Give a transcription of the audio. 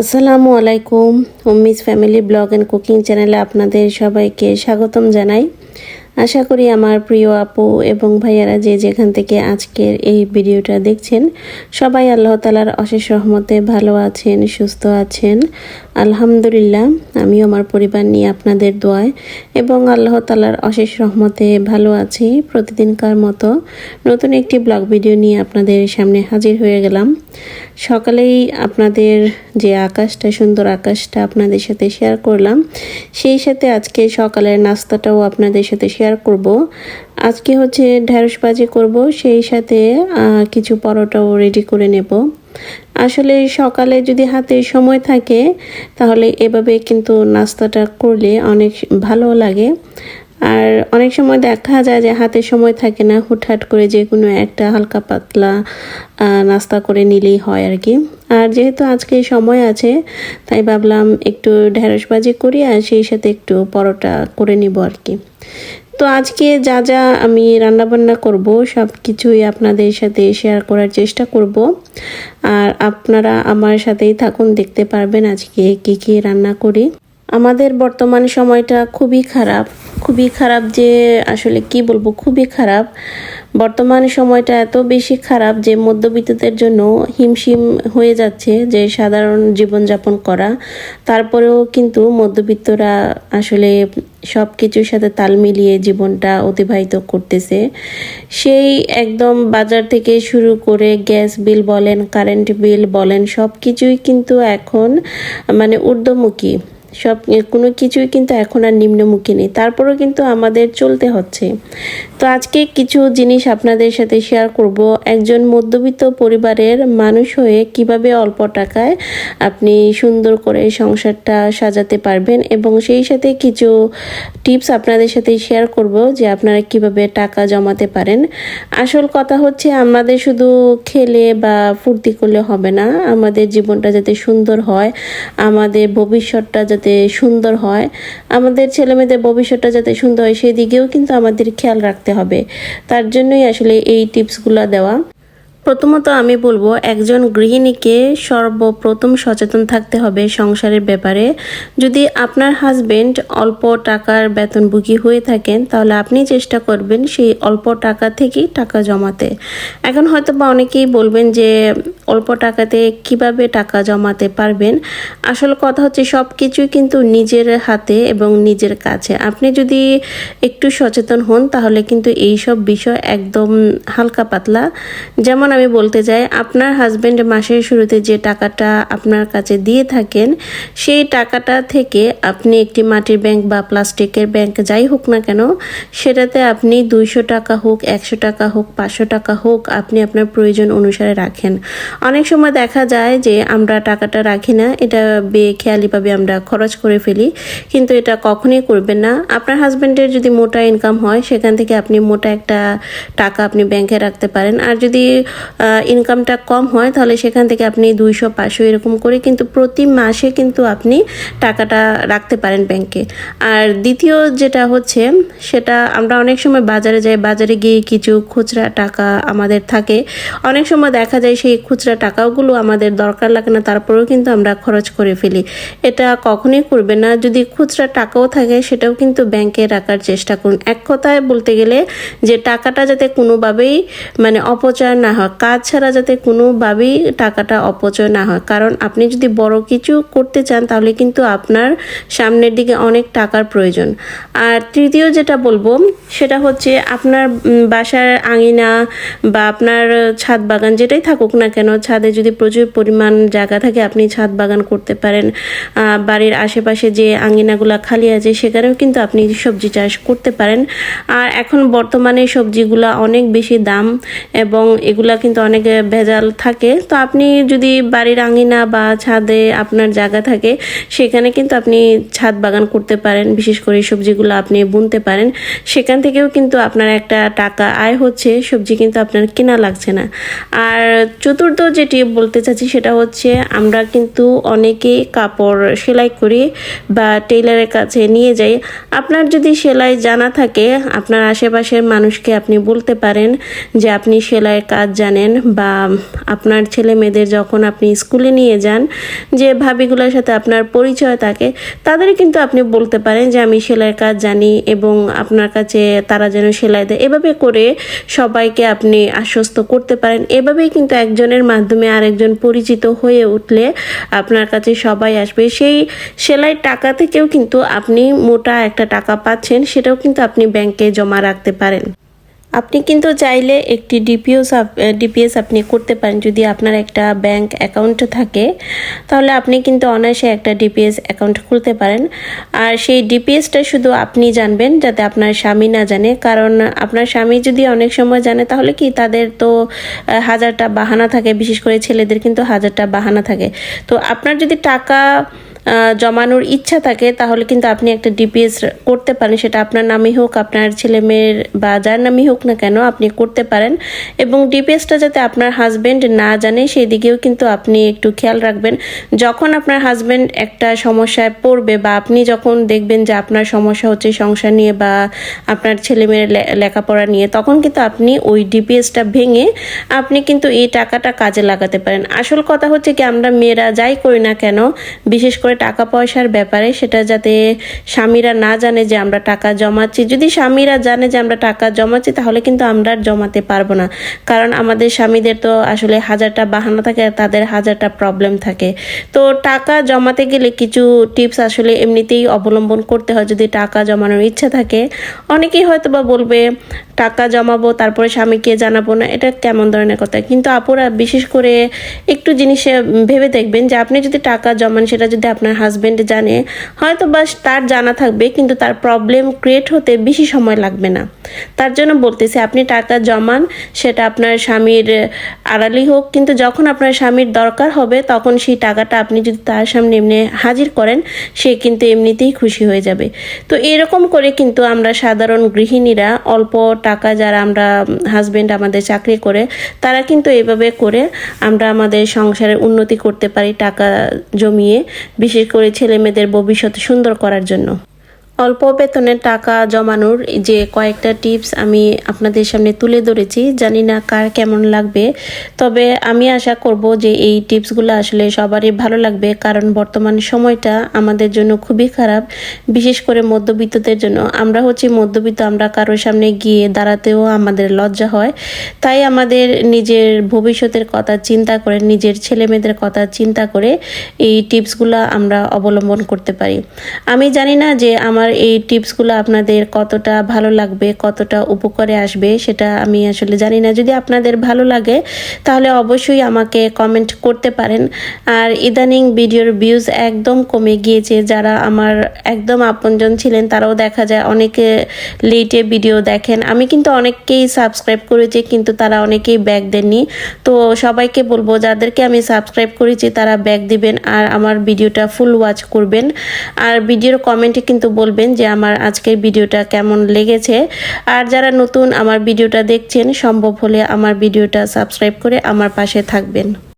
আসসালামু আলাইকুম Ummi's family blog and cooking চ্যানেলে আপনাদের সবাইকে স্বাগতম জানাই। আশা করি আমার প্রিয় আপু এবং ভাইয়ারা যে যেখান থেকে আজকের এই ভিডিওটা দেখছেন, সবাই আল্লাহ তালার অশেষ রহমতে ভালো আছেন, সুস্থ আছেন। আলহামদুলিল্লাহ, আমিও আমার পরিবার নিয়ে আপনাদের দোয়ায় এবং আল্লাহ তালার অশেষ রহমতে ভালো আছি। প্রতিদিনকার মতো নতুন একটি ব্লগ ভিডিও নিয়ে আপনাদের সামনে হাজির হয়ে গেলাম। সকালেই আপনাদের যে আকাশটা, সুন্দর আকাশটা আপনাদের সাথে শেয়ার করলাম, সেই সাথে আজকে সকালের নাস্তাটাও আপনাদের সাথে শেয়ার করব। আজকে হচ্ছে ঢ্যাঁড়স ভাজি করব, সেই সাথে কিছু পরোটাও রেডি করে নেব। আসলে সকালে যদি হাতে সময় থাকে, তাহলে এভাবে কিন্তু নাস্তাটা করলে অনেক ভালো লাগে। আর অনেক সময় দেখা যায় যে হাতে সময় থাকে না, হুটহাট করে যে কোনো একটা হালকা পাতলা নাস্তা করে নিলেই হয় আর কি। আর যেহেতু আজকে সময় আছে, তাই ভাবলাম একটু ঢেঁড়স ভাজি করি আর সেই সাথে একটু পরোটা করে নিব আর কি। তো আজকে যা যা আমি রান্নাবান্না করব, সব কিছুই আপনাদের সাথে শেয়ার করার চেষ্টা করব। আর আপনারা আমার সাথেই থাকুন, দেখতে পারবেন আজকে কি কি রান্না করি। আমাদের বর্তমান সময়টা খুবই খারাপ খুবই খারাপ যে আসলে কি বলব, খুবই খারাপ। বর্তমান সময়টা এত বেশি খারাপ যে মধ্যবিত্তদের জন্য হিমশিম হয়ে যাচ্ছে যে সাধারণ জীবনযাপন করা। তারপরেও কিন্তু মধ্যবিত্তরা আসলে সব কিছুর সাথে তাল মিলিয়ে জীবনটা অতিবাহিত করতেছে। সেই একদম বাজার থেকে শুরু করে গ্যাস বিল বলেন, কারেন্ট বিল বলেন সব কিছুই কিন্তু এখন মানে ঊর্ধ্বমুখী। সব কোনো কিছুই কিন্তু এখন আর নিম্নমুখী নেই। তারপরেও কিন্তু আমাদের চলতে হচ্ছে। তো আজকে কিছু জিনিস আপনাদের সাথে শেয়ার করব। একজন মধ্যবিত্ত পরিবারের মানুষ হয়ে কীভাবে অল্প টাকায় আপনি সুন্দর করে সংসারটা সাজাতে পারবেন এবং সেই সাথে কিছু টিপস আপনাদের সাথে শেয়ার করব যে আপনারা কীভাবে টাকা জমাতে পারেন। আসল কথা হচ্ছে আমাদের শুধু খেলে বা ফুর্তি করলে হবে না। আমাদের জীবনটা যাতে সুন্দর হয়, আমাদের ভবিষ্যৎটা যাতে সুন্দর হয়। আমাদের ছেলে মেয়েদের ভবিষ্যৎটা যাতে সুন্দর হয়, সেদিকেও কিন্তু আমাদের খেয়াল রাখতে হবে। তার জন্যই আসলে এই টিপসগুলো দেওয়া। প্রথমত আমি বলব, একজন গৃহিণীকে সর্বপ্রথম সচেতন থাকতে হবে সংসারের ব্যাপারে। যদি আপনার হাজবেন্ড অল্প টাকার বেতনভোগী হয়ে থাকেন, তাহলে আপনি চেষ্টা করবেন সেই অল্প টাকা থেকেই টাকা জমাতে। এখন হয়তো বা অনেকেই বলবেন যে, অল্প টাকাতে কীভাবে টাকা জমাতে পারবেন? আসল কথা হচ্ছে সব কিছুই কিন্তু নিজের হাতে এবং নিজের কাছে। আপনি যদি একটু সচেতন হন, তাহলে কিন্তু এই সব বিষয় একদম হালকা পাতলা। যেমন আমি বলতে চাই, আপনার হাজবেন্ড মাসের শুরুতে যে টাকাটা আপনার কাছে দিয়ে থাকেন, সেই টাকাটা থেকে আপনি একটি মাটির ব্যাংক বা প্লাস্টিকের ব্যাংক যাই হোক না কেন, সেটাতে আপনি দুইশো টাকা হোক, একশো টাকা হোক, পাঁচশো টাকা হোক আপনি আপনার প্রয়োজন অনুসারে রাখেন। অনেক সময় দেখা যায় যে আমরা টাকাটা রাখি না, এটা বেখেয়ালিভাবে আমরা খরচ করে ফেলি, কিন্তু এটা কখনোই করবেন না। আপনার হাজব্যান্ডের যদি মোটা ইনকাম হয়, সেখান থেকে আপনি মোটা একটা টাকা আপনি ব্যাংকে রাখতে পারেন। আর যদি ইনকামটা কম হয়, তাহলে সেখান থেকে আপনি দুইশো, পাঁচশো এরকম করে কিন্তু প্রতি মাসে কিন্তু আপনি টাকাটা রাখতে পারেন ব্যাংকে আর দ্বিতীয় যেটা হচ্ছে, সেটা আমরা অনেক সময় বাজারে যাই, বাজারে গিয়ে কিছু খুচরা টাকা আমাদের থাকে। অনেক সময় দেখা যায় সেই খুচরা টাকাগুলো আমাদের দরকার লাগে না, তারপরেও কিন্তু আমরা খরচ করে ফেলি। এটা কখনোই করবে না, যদি খুচরা টাকাও থাকে, সেটাও কিন্তু ব্যাংকে রাখার চেষ্টা করুন। এক কথায় বলতে গেলে, যে টাকাটা যাতে কোনোভাবেই মানে অপচয় না হয় কাজ ছাড়া যাতে কোনোভাবেই টাকাটা অপচয় না হয়। কারণ আপনি যদি বড় কিছু করতে চান, তাহলে কিন্তু আপনার সামনের দিকে অনেক টাকার প্রয়োজন। আর তৃতীয় যেটা বলব, সেটা হচ্ছে আপনার বাসার আঙিনা বা আপনার ছাদ বাগান যেটাই থাকুক না কেন, ছাদে যদি প্রচুর পরিমাণ জায়গা থাকে, আপনি ছাদ বাগান করতে পারেন। বাড়ির আশেপাশে যে আঙিনাগুলো খালি আছে, সেখানেও কিন্তু আপনি সবজি চাষ করতে পারেন। আর এখন বর্তমানে সবজিগুলা অনেক বেশি দাম এবং এগুলা কিন্তু অনেক ভেজাল থাকে। তো আপনি যদি বাড়ির আঙিনা বা ছাদে আপনার জায়গা থাকে, সেখানে কিন্তু আপনি ছাদ বাগান করতে পারেন। বিশেষ করে সবজিগুলো আপনি বুনতে পারেন। সেখান থেকেও কিন্তু আপনার একটা টাকা আয় হচ্ছে। সবজি কিন্তু আপনার কেনা লাগছে না। আর চতুর্থ যেটি বলতে চাচ্ছি, সেটা হচ্ছে আমরা কিন্তু অনেকে কাপড় সেলাই করি বা টেইলারের কাছে নিয়ে যাই। আপনার যদি সেলাই জানা থাকে, আপনার আশেপাশের মানুষকে আপনি বলতে পারেন যে আপনি সেলাইয়ের কাজ জানেন বা আপনার ছেলে মেয়েদের যখন আপনি স্কুলে নিয়ে যান, যে ভাবিগুলোর সাথে আপনার পরিচয় থাকে, তাদের কিন্তু আপনি বলতে পারেন যে, আমি সেলাইয়ের কাজ জানি এবং আপনার কাছে তারা যেন সেলাই দেয়। এভাবে করে সবাইকে আপনি আশ্বস্ত করতে পারেন। এভাবেই কিন্তু একজনের মাধ্যমে আরেকজন পরিচিত হয়ে উঠলে আপনার কাছে সবাই আসবে। সেই সেলাই টাকা থেকেও কিন্তু আপনি মোটা একটা টাকা পাচ্ছেন, সেটাও কিন্তু আপনি ব্যাংকে জমা রাখতে পারেন। আপনি কিন্তু চাইলে একটি ডিপিএস ডিপিএস আপনি করতে পারেন। যদি আপনার একটা ব্যাংক অ্যাকাউন্ট থাকে, তাহলে আপনি কিন্তু অনায়াসে একটা ডিপিএস অ্যাকাউন্ট খুলতে পারেন। আর সেই ডিপিএসটা শুধু আপনি জানবেন, যাতে আপনার স্বামী না জানে। কারণ আপনার স্বামী যদি অনেক সময় জানে, তাহলে কি তাদের তো হাজারটা বাহানা থাকে। বিশেষ করে ছেলেদের কিন্তু হাজারটা বাহানা থাকে। তো আপনার যদি টাকা জমানোর ইচ্ছা থাকে, তাহলে কিন্তু আপনি একটা ডিপিএস করতে পারেন। সেটা আপনার নামই হোক, আপনার ছেলে মেয়ের বা যার নামই হোক না কেন আপনি করতে পারেন। এবং ডিপিএসটা যাতে আপনার হাজবেন্ড না জানে, সেই দিকেও কিন্তু আপনি একটু খেয়াল রাখবেন। যখন আপনার হাজবেন্ড একটা সমস্যায় পড়বে বা আপনি যখন দেখবেন যে আপনার সমস্যা হচ্ছে সংসার নিয়ে বা আপনার ছেলে মেয়ের লেখাপড়া নিয়ে, তখন কিন্তু আপনি ওই ডিপিএসটা ভেঙে আপনি কিন্তু এই টাকাটা কাজে লাগাতে পারেন। আসল কথা হচ্ছে কি, আমরা মেয়েরা যাই করি না কেন, বিশেষ করে টাকা পয়সার ব্যাপারে, সেটা যাতে স্বামীরা না জানে যে আমরা টাকা জমাচ্ছি। যদি স্বামীরা জানে যে আমরা টাকা জমাচ্ছি, তাহলে কিন্তু আমরা আর জমাতে পারব না। কারণ আমাদের স্বামীদের তো আসলে হাজারটা বাহানা থাকে, আর তাদের হাজারটা প্রবলেম থাকে। তো টাকা জমাতে গেলে কিছু টিপস আসলে এমনিতেই অবলম্বন করতে হয় যদি টাকা জমানোর ইচ্ছা থাকে। অনেকেই হয়তো বা বলবে টাকা জমাবো, তারপরে স্বামীকে জানাব না, এটা কেমন ধরনের কথা? কিন্তু আপুরা বিশেষ করে একটু জিনিসে ভেবে দেখবেন যে আপনি যদি টাকা জমান, সেটা যদি আপনার হাজব্যান্ড জানে, হয়তো বা তার জানা থাকবে, কিন্তু তার প্রবলেম ক্রিয়েট হতে বেশি সময় লাগবে না। তার জন্য বলতেছি, আপনি টাকা জমান, সেটা আপনার স্বামীর আড়ালি হোক, কিন্তু যখন আপনার স্বামীর দরকার হবে, তখন সেই টাকাটা আপনি যদি তার সামনে এমনি হাজির করেন, সে কিন্তু এমনিতেই খুশি হয়ে যাবে। তো এরকম করে কিন্তু আমরা সাধারণ গৃহিণীরা অল্প টাকা যারা আমরা হাজব্যান্ড আমাদের চাকরি করে, তারা কিন্তু এভাবে করে আমরা আমাদের সংসারের উন্নতি করতে পারি টাকা জমিয়ে, বিশেষ করে ছেলে মেয়েদের ভবিষ্যৎ সুন্দর করার জন্য। অল্প বেতনে টাকা জমানোর যে কয়েকটা টিপস আমি আপনাদের সামনে তুলে ধরেছি, জানি না কার কেমন লাগবে। তবে আমি আশা করব যে এই টিপসগুলো আসলে সবারই ভালো লাগবে, কারণ বর্তমান সময়টা আমাদের জন্য খুবই খারাপ, বিশেষ করে মধ্যবিত্তদের জন্য। আমরা হচ্ছে মধ্যবিত্ত, আমরা কারোর সামনে গিয়ে দাঁড়াতেও আমাদের লজ্জা হয়। তাই আমাদের নিজের ভবিষ্যতের কথা চিন্তা করে, নিজের ছেলে মেয়েদের কথা চিন্তা করে এই টিপসগুলো আমরা অবলম্বন করতে পারি। আমি জানি না যে আমার এই টিপসগুলো আপনাদের কতটা ভালো লাগবে, কতটা উপকারে আসবে সেটা আমি আসলে জানি না। যদি আপনাদের ভালো লাগে, তাহলে অবশ্যই আমাকে কমেন্ট করতে পারেন। আর ইদানিং ভিডিওর ভিউজ একদম কমে গিয়েছে। যারা আমার একদম আপনজন ছিলেন, তারাও দেখা যায় অনেকে লেটে ভিডিও দেখেন। আমি কিন্তু অনেককেই সাবস্ক্রাইব করেছি, কিন্তু তারা অনেকেই ব্যাগ দেননি। তো সবাইকে বলব, যাদেরকে আমি সাবস্ক্রাইব করেছি, তারা ব্যাগ দিবেন আর আমার ভিডিওটা ফুল ওয়াচ করবেন। আর ভিডিওর কমেন্টে কিন্তু বলবেন যে আমার আজকের ভিডিওটা কেমন লেগেছে। আর যারা নতুন আমার ভিডিওটা দেখছেন, সম্ভব হলে আমার ভিডিওটা সাবস্ক্রাইব করে আমার পাশে থাকবেন।